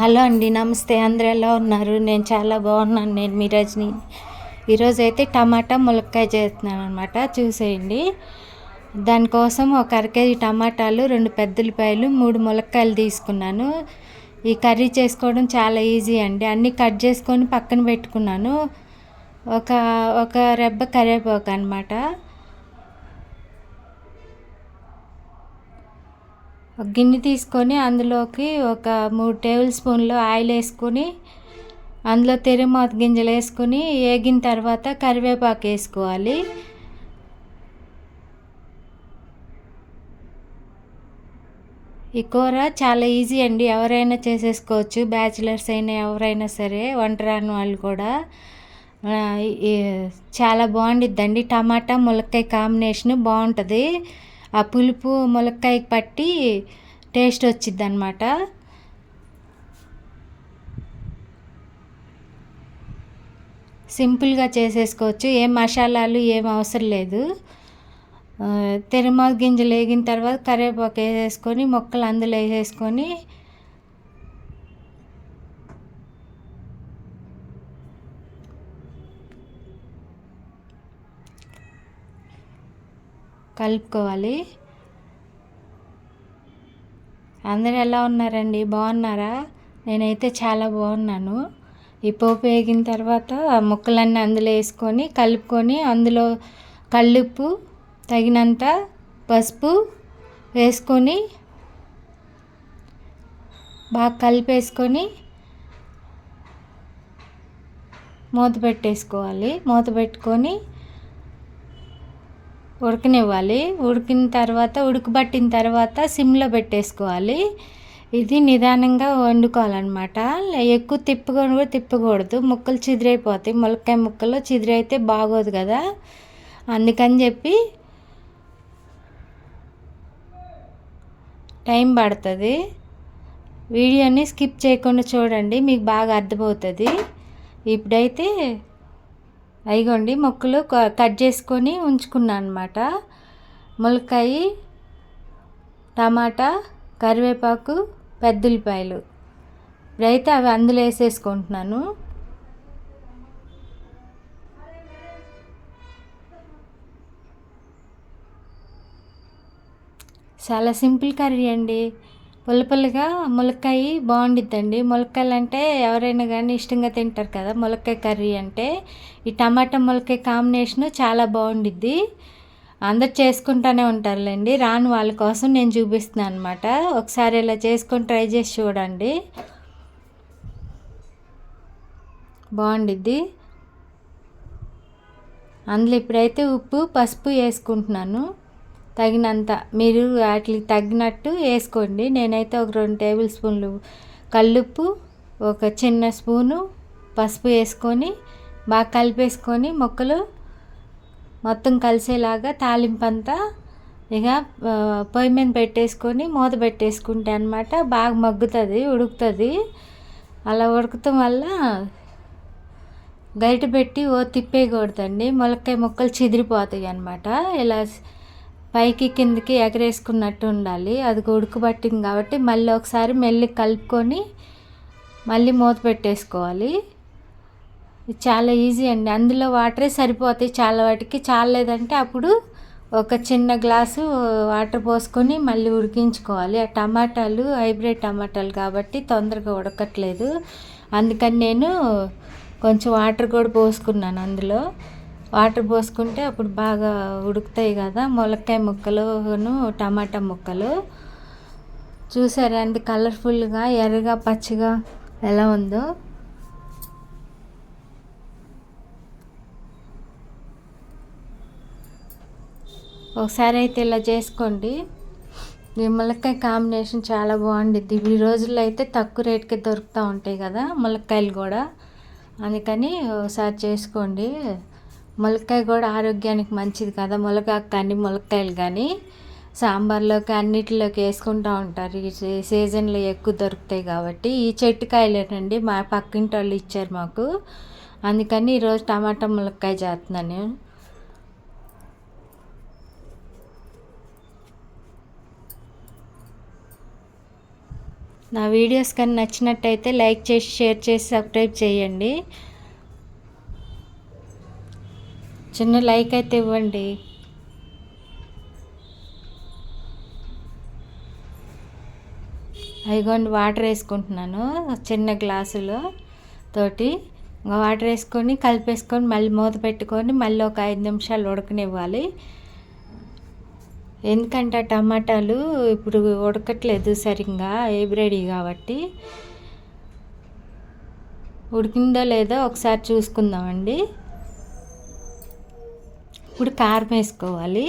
Hello అండి నమస్తే. అందరు ఎలా ఉన్నారు? నేను చాలా బాగున్నాను. నేను మీ రజని. ఈరోజు అయితే టమాటా ములక్కాయ చేస్తున్నాను అనమాట చూసేయండి. దానికోసం ఒక అర కేజీ టమాటాలు రెండు పెద్దలపాయలు మూడు ములక్కాయలు తీసుకున్నాను. ఈ కర్రీ చేసుకోవడం చాలా ఈజీ అండి. అన్నీ కట్ చేసుకొని పక్కన పెట్టుకున్నాను. ఒక ఒక రెబ్బ కరివేపాకు అనమాట గిన్నె తీసుకొని అందులోకి ఒక మూడు టేబుల్ స్పూన్లు ఆయిల్ వేసుకొని అందులో తెరమాత గింజలు వేసుకొని వేగిన తర్వాత కరివేపాకు వేసుకోవాలి. ఈ కూర చాలా ఈజీ అండి. ఎవరైనా చేసేసుకోవచ్చు. బ్యాచిలర్స్ అయినా ఎవరైనా సరే వంట రాని వాళ్ళు కూడా చాలా బాగుండిద్దండి. టమాటా ములక్కాయ కాంబినేషన్ బాగుంటుంది. ఆ పులుపు ములక్కాయకి పట్టి టేస్ట్ వచ్చిద్ది అనమాట సింపుల్గా చేసేసుకోవచ్చు. ఏం మసాలాలు ఏం అవసరం లేదు. తిరుమల గింజలు వేగిన తర్వాత కరివేపాకు వేసేసుకొని మొక్కలు అందులో వేసేసుకొని కలుపుకోవాలి. అందరు ఎలా ఉన్నారండి? బాగున్నారా? నేనైతే చాలా బాగున్నాను. ఈ పోపు వేగిన తర్వాత ముక్కలన్నీ అందులో వేసుకొని కలుపుకొని అందులో కల్లుప్పు తగినంత పసుపు వేసుకొని బాగా కలిపేసుకొని మూత పెట్టేసుకోవాలి. మూత పెట్టుకొని ఉడకనివ్వాలి. ఉడికిన తర్వాత ఉడకబట్టిన తర్వాత సిమ్లో పెట్టేసుకోవాలి. ఇది నిదానంగా వండుకోవాలన్నమాట. ఎక్కువ తిప్పుకొని కూడా తిప్పకూడదు. ముక్కలు చిదిరైపోతాయి. ములక్కాయ ముక్కలు చిదిరైతే బాగోదు కదా. అందుకని చెప్పి టైం పడుతుంది. వీడియోని స్కిప్ చేయకుండా చూడండి. మీకు బాగా అర్థమవుతుంది. ఇప్పుడైతే అయిగోండి మొక్కలు కట్ చేసుకొని ఉంచుకున్నాను అనమాట ములక్కాయ టమాటా కరివేపాకు పెద్దలపాయలు ఇప్పుడైతే అవి అందులో వేసేసుకుంటున్నాను. చాలా సింపుల్ కర్రీ అండి. పుల్ల పుల్లగా ములక్కాయ బాగుండిద్దండి. ములక్కాయలు అంటే ఎవరైనా కానీ ఇష్టంగా తింటారు కదా ములక్కాయ కర్రీ అంటే ఈ టమాటా ములక్కాయ కాంబినేషను చాలా బాగుండిద్ది. అందరు చేసుకుంటూనే ఉంటారులేండి. రాని వాళ్ళ కోసం నేను చూపిస్తున్నాను అనమాట ఒకసారి ఇలా చేసుకొని ట్రై చేసి చూడండి. బాగుండిద్ది. అందులో ఇప్పుడైతే ఉప్పు పసుపు వేసుకుంటున్నాను. తగినంత మీరు వాటికి తగ్గినట్టు వేసుకోండి. నేనైతే ఒక రెండు టేబుల్ స్పూన్లు కల్లుప్పు ఒక చిన్న స్పూను పసుపు వేసుకొని బాగా కలిపేసుకొని మొక్కలు మొత్తం కలిసేలాగా తాలింపంతా ఇక పొయ్యి మీద పెట్టేసుకొని మూత పెట్టేసుకుంటే అనమాట బాగా మగ్గుతుంది ఉడుకుతుంది. అలా ఉడకటం వల్ల గరిట పెట్టి ఓ తిప్పేయకూడదండి. మొలక్కాయ మొక్కలు చిదిరిపోతాయి అనమాట ఇలా పైకి కిందికి ఎగరేసుకున్నట్టు ఉండాలి. అది ఉడకబట్టింది కాబట్టి మళ్ళీ ఒకసారి మెల్లి కలుపుకొని మళ్ళీ మూత పెట్టేసుకోవాలి. చాలా ఈజీ అండి. అందులో వాటరే సరిపోతాయి చాలా వాటికి. చాలేదంటే అప్పుడు ఒక చిన్న గ్లాసు వాటర్ పోసుకొని మళ్ళీ ఉడికించుకోవాలి. ఆ టమాటాలు హైబ్రిడ్ టమాటాలు కాబట్టి తొందరగా ఉడకట్లేదు. అందుకని నేను కొంచెం వాటర్ కూడా పోసుకున్నాను అందులో. వాటర్ పోసుకుంటే అప్పుడు బాగా ఉడుకుతాయి కదా ములక్కాయ ముక్కలును టమాటా ముక్కలు. చూసారా అండి కలర్ఫుల్గా ఎర్రగా పచ్చిగా ఎలా ఉందో. ఒకసారి అయితే ఇలా చేసుకోండి. ఈ ములక్కాయ కాంబినేషన్ చాలా బాగుండిద్ది. ఈ రోజుల్లో అయితే తక్కువ రేట్కి దొరుకుతూ ఉంటాయి కదా ములక్కాయలు కూడా. అందుకని ఒకసారి చేసుకోండి. ములక్కాయ కూడా ఆరోగ్యానికి మంచిది కదా. ములగాకు కానీ ములక్కాయలు కానీ సాంబార్లోకి అన్నిటిలోకి వేసుకుంటూ ఉంటారు. ఈ సీజన్లో ఎక్కువ దొరుకుతాయి కాబట్టి. ఈ చెట్టుకాయలేనండి మా పక్కింటి వాళ్ళు ఇచ్చారు మాకు. అందుకని ఈరోజు టమాటా ములక్కాయ చేస్తున్నాను. నా వీడియోస్ కానీ నచ్చినట్టయితే లైక్ చేసి షేర్ చేసి సబ్స్క్రైబ్ చేయండి. చిన్న లైక్ అయితే ఇవ్వండి. అయిగోండి వాటర్ వేసుకుంటున్నాను చిన్న గ్లాసులో తోటి. ఇంకా వాటర్ వేసుకొని కలిపేసుకొని మళ్ళీ మూత పెట్టుకొని మళ్ళీ ఒక ఐదు నిమిషాలు ఉడకనివ్వాలి. ఎందుకంటే టమాటాలు ఇప్పుడు ఉడకట్లేదు సరిగ్గా ఏబ్రెడీ కాబట్టి. ఉడికిందో లేదో ఒకసారి చూసుకుందామండి. ఇప్పుడు కారం వేసుకోవాలి.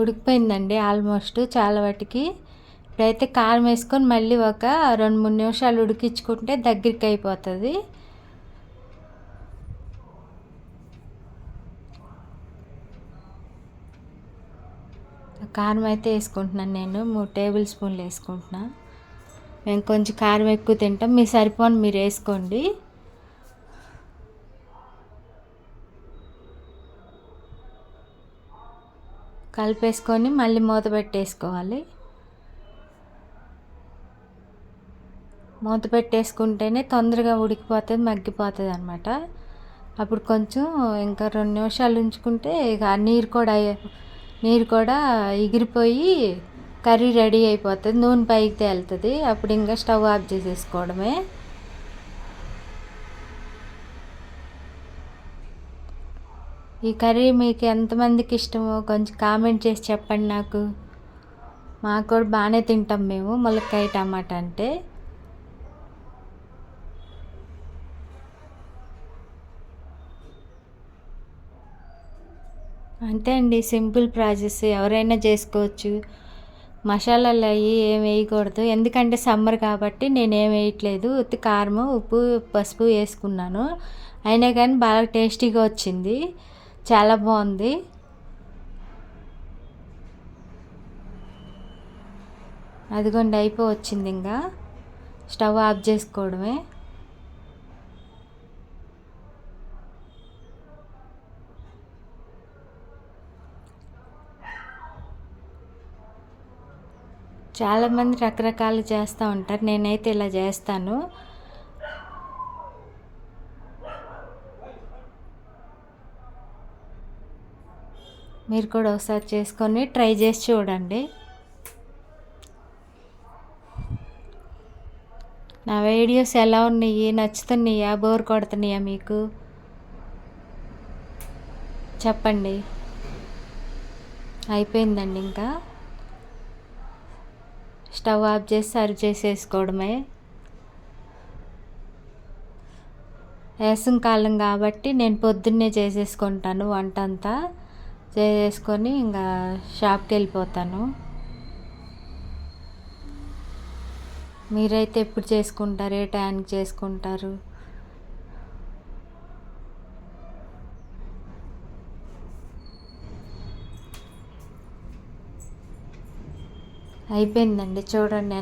ఉడికిపోయిందండి ఆల్మోస్ట్ చాలా వాటికి. ఇప్పుడైతే కారం వేసుకొని మళ్ళీ ఒక రెండు మూడు నిమిషాలు ఉడికించుకుంటే దగ్గరికి అయిపోతుంది. కారం అయితే వేసుకుంటున్నాను నేను మూడు టేబుల్ స్పూన్లు వేసుకుంటున్నాను మేము కొంచెం కారం ఎక్కువ తింటాం మీ సరిపోని మీరు వేసుకోండి. కలిపేసుకొని మళ్ళీ మూత పెట్టేసుకోవాలి. మూత పెట్టేసుకుంటేనే తొందరగా ఉడికిపోతుంది మగ్గిపోతుంది అనమాట అప్పుడు కొంచెం ఇంకా రెండు నిమిషాలు ఉంచుకుంటే ఇక నీరు కూడా నీరు కూడా ఎగిరిపోయి కర్రీ రెడీ అయిపోతుంది నూనె పైకి తేలుతుంది. అప్పుడు ఇంకా స్టవ్ ఆఫ్ చేసేసుకోవడమే. ఈ కర్రీ మీకు ఎంతమందికి ఇష్టమో కొంచెం కామెంట్ చేసి చెప్పండి నాకు. మాకు కూడా బాగానే తింటాం మేము ములక్కాయ టమాటా అంటే. అంతే అండి సింపుల్ ప్రాసెస్. ఎవరైనా చేసుకోవచ్చు. మసాలాలు అవి ఏం వేయకూడదు. ఎందుకంటే సమ్మర్ కాబట్టి నేను వేయట్లేదు. ఉత్తి కారం ఉప్పు పసుపు వేసుకున్నాను. అయినా కానీ బాగా టేస్టీగా వచ్చింది. చాలా బాగుంది. అదిగోండి అయిపో వచ్చింది ఇంకా. స్టవ్ ఆఫ్ చేసుకోవడమే. చాలామంది రకరకాలు చేస్తూ ఉంటారు. నేనైతే ఇలా చేస్తాను. మీరు కూడా ఒకసారి చేసుకొని ట్రై చేసి చూడండి. నా వీడియోస్ ఎలా ఉన్నాయి? నచ్చుతున్నాయా? బోర్ కొడుతున్నాయా మీకు? చెప్పండి. అయిపోయిందండి ఇంకా. స్టవ్ ఆఫ్ చేసి సర్వ్ చేసేసుకోవడమే. వేసం కాలం కాబట్టి నేను పొద్దున్నే చేసేసుకుంటాను వంట అంతా చేసేసుకొని ఇంకా షాప్కి వెళ్ళిపోతాను. మీరైతే ఎప్పుడు చేసుకుంటారు? ఏ టైంకి చేసుకుంటారు? అయిపోయిందండి. చూడండి.